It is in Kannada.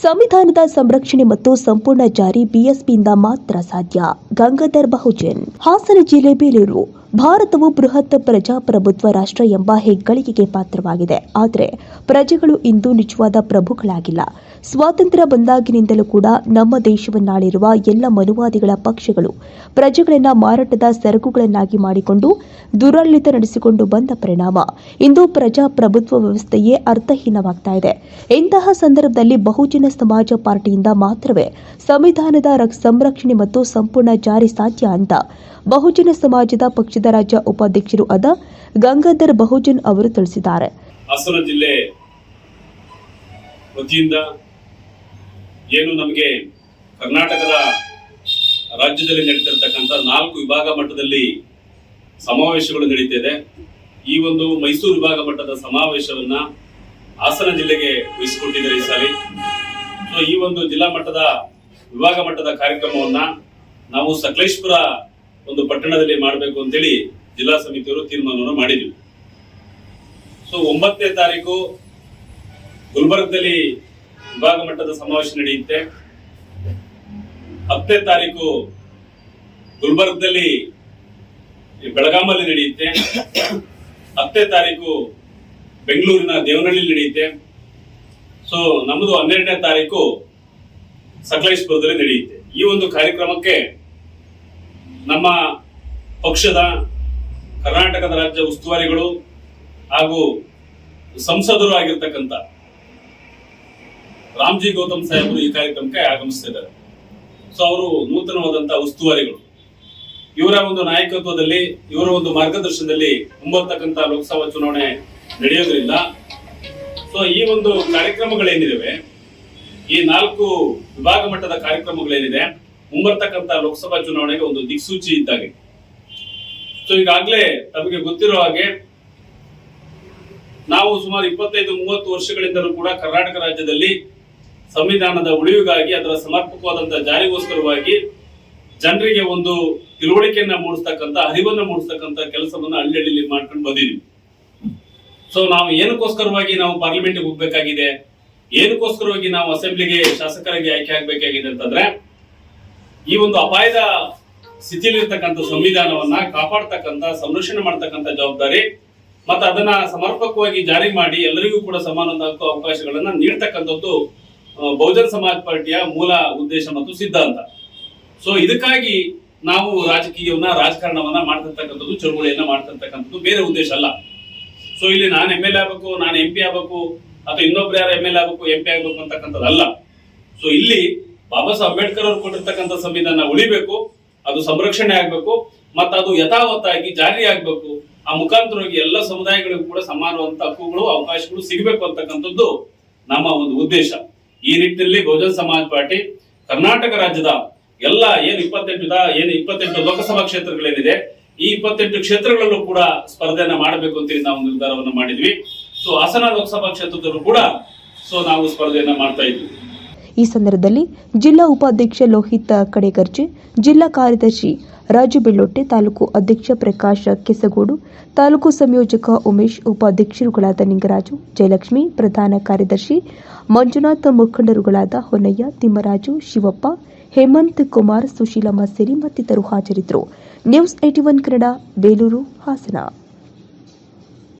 ಸಂವಿಧಾನದ ಸಂರಕ್ಷಣೆ ಮತ್ತು ಸಂಪೂರ್ಣ ಜಾರಿ ಬಿಎಸ್ಪಿಯಿಂದ ಮಾತ್ರ ಸಾಧ್ಯ. ಗಂಗಾಧರ್ ಬಹುಜನ್ ಹಾಸನ ಜಿಲ್ಲೆ ಬೇಲೂರು. ಭಾರತವು ಬೃಹತ್ ಪ್ರಜಾಪ್ರಭುತ್ವ ರಾಷ್ಟ್ರ ಎಂಬ ಹೆಗ್ಗಳಿಕೆಗೆ ಪಾತ್ರವಾಗಿದೆ. ಆದರೆ ಪ್ರಜೆಗಳು ಇಂದು ನಿಜವಾದ ಪ್ರಭುಗಳಾಗಿಲ್ಲ. ಸ್ವಾತಂತ್ರ್ಯ ಬಂದಾಗಿನಿಂದಲೂ ಕೂಡ ನಮ್ಮ ದೇಶವನ್ನಾಳಿರುವ ಎಲ್ಲ ಮನುವಾದಿಗಳ ಪಕ್ಷಗಳು ಪ್ರಜೆಗಳನ್ನ ಮಾರಾಟದ ಸರಕುಗಳನ್ನಾಗಿ ಮಾಡಿಕೊಂಡು ದುರಾಡಳಿತ ನಡೆಸಿಕೊಂಡು ಬಂದ ಪರಿಣಾಮ. ಇಂದು ಪ್ರಜಾಪ್ರಭುತ್ವ ವ್ಯವಸ್ಥೆಯೇ ಅರ್ಥಹೀನವಾಗ್ತಾ ಇದೆ. ಇಂತಹ ಸಂದರ್ಭದಲ್ಲಿ ಬಹುಜನ ಸಮಾಜ ಪಾರ್ಟಿಯಿಂದ ಮಾತ್ರವೇ ಸಂವಿಧಾನದ ರಕ್- ಸಂರಕ್ಷಣೆ ಮತ್ತು ಸಂಪೂರ್ಣ ಜಾರಿ ಸಾಧ್ಯ ಅಂತ ಬಹುಜನ ಸಮಾಜದ ಪಕ್ಷದ ರಾಜ್ಯ ಉಪಾಧ್ಯಕ್ಷರು ಆದ ಗಂಗಾಧರ್ ಬಹುಜನ್ ಅವರು ತಿಳಿಸಿದ್ದಾರೆ. ಹಾಸನ ಜಿಲ್ಲೆ ವತಿಯಿಂದ ಏನು ನಮಗೆ ಕರ್ನಾಟಕದ ರಾಜ್ಯದಲ್ಲಿ ನಡೀತಿರ್ತಕ್ಕಂಥ ನಾಲ್ಕು ವಿಭಾಗ ಮಟ್ಟದಲ್ಲಿ ಸಮಾವೇಶಗಳು ನಡೀತಿದೆ. ಈ ಒಂದು ಮೈಸೂರು ವಿಭಾಗ ಮಟ್ಟದ ಸಮಾವೇಶವನ್ನ ಹಾಸನ ಜಿಲ್ಲೆಗೆ ವಹಿಸಿಕೊಟ್ಟಿದ್ದಾರೆ ಈ ಸಾರಿ. ಈ ಒಂದು ಜಿಲ್ಲಾ ಮಟ್ಟದ ವಿಭಾಗ ಮಟ್ಟದ ಕಾರ್ಯಕ್ರಮವನ್ನ ನಾವು ಸಕಲೇಶ್ಪುರ ಒಂದು ಪಟ್ಟಣದಲ್ಲಿ ಮಾಡಬೇಕು ಅಂತೇಳಿ ಜಿಲ್ಲಾ ಸಮಿತಿಯವರು ತೀರ್ಮಾನವನ್ನು ಮಾಡಿದ್ವಿ ಸೊ ಒಂಬತ್ತನೇ ತಾರೀಕು ಗುಲ್ಬರ್ಗದಲ್ಲಿ ವಿಭಾಗ ಮಟ್ಟದ ಸಮಾವೇಶ ನಡೆಯುತ್ತೆ. ಹತ್ತನೇ ತಾರೀಕು ಗುಲ್ಬರ್ಗದಲ್ಲಿ ಬೆಳಗಾಮಲ್ಲಿ ನಡೆಯುತ್ತೆ. ಹತ್ತನೇ ತಾರೀಕು ಬೆಂಗಳೂರಿನ ದೇವನಹಳ್ಳಿ ನಡೆಯುತ್ತೆ. ಸೊ ನಮ್ಮದು ಹನ್ನೆರಡನೇ ತಾರೀಕು ಸಕಲೇಶ್ಪುರದಲ್ಲಿ ನಡೆಯುತ್ತೆ. ಈ ಒಂದು ಕಾರ್ಯಕ್ರಮಕ್ಕೆ ನಮ್ಮ ಪಕ್ಷದ ಕರ್ನಾಟಕದ ರಾಜ್ಯ ಉಸ್ತುವಾರಿಗಳು ಹಾಗೂ ಸಂಸದರು ಆಗಿರ್ತಕ್ಕಂಥ ರಾಮ್ಜಿ ಗೌತಮ್ ಸಾಹೇಬರು ಈ ಕಾರ್ಯಕ್ರಮಕ್ಕೆ ಆಗಮಿಸ್ತಿದ್ದಾರೆ ಸೊ ಅವರು ನೂತನವಾದಂತಹ ಉಸ್ತುವಾರಿಗಳು. ಇವರ ಒಂದು ನಾಯಕತ್ವದಲ್ಲಿ, ಇವರ ಒಂದು ಮಾರ್ಗದರ್ಶನದಲ್ಲಿ ಮುಂಬರ್ತಕ್ಕಂಥ ಲೋಕಸಭಾ ಚುನಾವಣೆ ನಡೆಯೋದ್ರಿಂದ ಸೊ ಈ ಒಂದು ಕಾರ್ಯಕ್ರಮಗಳೇನಿದಾವೆ, ಈ ನಾಲ್ಕು ವಿಭಾಗ ಮಟ್ಟದ ಕಾರ್ಯಕ್ರಮಗಳೇನಿದೆ ಮುಂಬರ್ತಕ್ಕಂಥ ಲೋಕಸಭಾ ಚುನಾವಣೆಗೆ ಒಂದು ದಿಕ್ಸೂಚಿ ಇದ್ದಾಗೆ ಸೊ ಈಗಾಗಲೇ ತಮಗೆ ಗೊತ್ತಿರೋ ಹಾಗೆ ನಾವು ಸುಮಾರು ಇಪ್ಪತ್ತೈದು, ಮೂವತ್ತು ವರ್ಷಗಳಿಂದಲೂ ಕೂಡ ಕರ್ನಾಟಕ ರಾಜ್ಯದಲ್ಲಿ ಸಂವಿಧಾನದ ಉಳಿವಿಗಾಗಿ ಅದರ ಸಮರ್ಪಕವಾದಂತಹ ಜಾರಿಗೋಸ್ಕರವಾಗಿ ಜನರಿಗೆ ಒಂದು ತಿಳುವಳಿಕೆಯನ್ನ ಮೂಡಿಸ್ತಕ್ಕಂಥ, ಅರಿವನ್ನ ಮೂಡಿಸ್ತಕ್ಕಂಥ ಕೆಲಸವನ್ನ ಹಳ್ಳಿ ಮಾಡ್ಕೊಂಡು ಬಂದಿದ್ದೀವಿ. ಸೊ ನಾವು ಏನಕ್ಕೋಸ್ಕರವಾಗಿ ನಾವು ಪಾರ್ಲಿಮೆಂಟ್ಗೆ ಹೋಗ್ಬೇಕಾಗಿದೆ? ಏನಕ್ಕೋಸ್ಕರವಾಗಿ ನಾವು ಅಸೆಂಬ್ಲಿಗೆ ಶಾಸಕರಾಗಿ ಆಯ್ಕೆ ಆಗ್ಬೇಕಾಗಿದೆ ಅಂತಂದ್ರೆ ಈ ಒಂದು ಅಪಾಯದ ಸ್ಥಿತಿಯಲ್ಲಿರ್ತಕ್ಕಂಥ ಸಂವಿಧಾನವನ್ನ ಕಾಪಾಡ್ತಕ್ಕಂಥ, ಸಂರಕ್ಷಣೆ ಮಾಡ್ತಕ್ಕಂಥ ಜವಾಬ್ದಾರಿ ಮತ್ತೆ ಅದನ್ನ ಸಮರ್ಪಕವಾಗಿ ಜಾರಿ ಮಾಡಿ ಎಲ್ಲರಿಗೂ ಕೂಡ ಸಮಾನ ಹಕ್ಕು, ಅವಕಾಶಗಳನ್ನ ನೀಡ್ತಕ್ಕಂಥದ್ದು ಬಹುಜನ ಬಹುಜನ್ ಸಮಾಜ್ ಪಾರ್ಟಿಯ ಮೂಲ ಉದ್ದೇಶ ಮತ್ತು ಸಿದ್ಧಾಂತ. ಸೊ ಇದಕ್ಕಾಗಿ ನಾವು ರಾಜಕೀಯವನ್ನ, ರಾಜಕಾರಣವನ್ನ ಮಾಡ್ತಿರ್ತಕ್ಕಂಥದ್ದು, ಚಳುವಳಿಯನ್ನ ಮಾಡ್ತಿರ್ತಕ್ಕಂಥದ್ದು ಬೇರೆ ಉದ್ದೇಶ ಅಲ್ಲ. ಸೊ ಇಲ್ಲಿ ನಾನು ಎಂ ಎಲ್ ಆಗ್ಬೇಕು, ನಾನು ಎಂ ಪಿ ಆಗ್ಬೇಕು, ಅಥವಾ ಇನ್ನೊಬ್ರು ಯಾರು ಎಂ ಎಲ್ ಆಗ್ಬೇಕು ಎಂ ಪಿ ಆಗ್ಬೇಕು ಅಂತಕ್ಕಂಥದ್ದಲ್ಲ. ಸೊ ಇಲ್ಲಿ ಬಾಬಾ ಸಾಹೇಬ್ ಅಂಬೇಡ್ಕರ್ ಅವರು ಕೊಟ್ಟಿರ್ತಕ್ಕಂಥ ಸಂವಿಧಾನ ಉಳಿಬೇಕು, ಅದು ಸಂರಕ್ಷಣೆ ಆಗ್ಬೇಕು, ಮತ್ತು ಅದು ಯಥಾವತ್ತಾಗಿ ಜಾರಿ ಆ ಮುಖಾಂತರವಾಗಿ ಎಲ್ಲ ಸಮುದಾಯಗಳಿಗೂ ಕೂಡ ಸಮಾನವಂತ ಹಕ್ಕುಗಳು, ಅವಕಾಶಗಳು ಸಿಗಬೇಕು ಅಂತಕ್ಕಂಥದ್ದು ನಮ್ಮ ಒಂದು ಉದ್ದೇಶ. ಈ ನಿಟ್ಟಿನಲ್ಲಿ ಬಹುಜನ್ ಸಮಾಜ್ ಪಾರ್ಟಿ, ಕರ್ನಾಟಕ ರಾಜ್ಯದ ಎಲ್ಲ ಏನು ಇಪ್ಪತ್ತೆಂಟು ಏನು ಇಪ್ಪತ್ತೆಂಟು ಲೋಕಸಭಾ ಕ್ಷೇತ್ರಗಳೇನಿದೆ, ಈ ಇಪ್ಪತ್ತೆಂಟು ಕ್ಷೇತ್ರಗಳಲ್ಲೂ ಕೂಡ ಸ್ಪರ್ಧೆಯನ್ನ ಮಾಡಬೇಕು ಅಂತ ನಾವು ನಿರ್ಧಾರವನ್ನು ಮಾಡಿದ್ವಿ. ಸೊ ಹಾಸನ ಲೋಕಸಭಾ ಕ್ಷೇತ್ರದಲ್ಲೂ ಕೂಡ ಸೊ ನಾವು ಸ್ಪರ್ಧೆಯನ್ನ ಮಾಡ್ತಾ ಇದ್ವಿ. ಈ ಸಂದರ್ಭದಲ್ಲಿ ಜಿಲ್ಲಾ ಉಪಾಧ್ಯಕ್ಷ ಲೋಹಿತ್ ಕಡೆಗರ್ಜಿ, ಜಿಲ್ಲಾ ಕಾರ್ಯದರ್ಶಿ ರಾಜು ಬೆಳ್ಳೊಟ್ಟೆ, ತಾಲೂಕು ಅಧ್ಯಕ್ಷ ಪ್ರಕಾಶ ಕೆಸಗೋಡು, ತಾಲೂಕು ಸಂಯೋಜಕ ಉಮೇಶ್, ಉಪಾಧ್ಯಕ್ಷರುಗಳಾದ ನಿಂಗರಾಜು, ಜಯಲಕ್ಷ್ಮಿ, ಪ್ರಧಾನ ಕಾರ್ಯದರ್ಶಿ ಮಂಜುನಾಥ ಮುಖಂಡರುಗಳಾದ ಹೊನ್ನಯ್ಯ ತಿಮ್ಮರಾಜು, ಶಿವಪ್ಪ, ಹೇಮಂತ್ ಕುಮಾರ್, ಸುಶೀಲಮ್ಮ ಸೇರಿ ಮತ್ತಿತರರು ಹಾಜರಿದ್ದರು. News AT one Kannada, Belur, Hassan.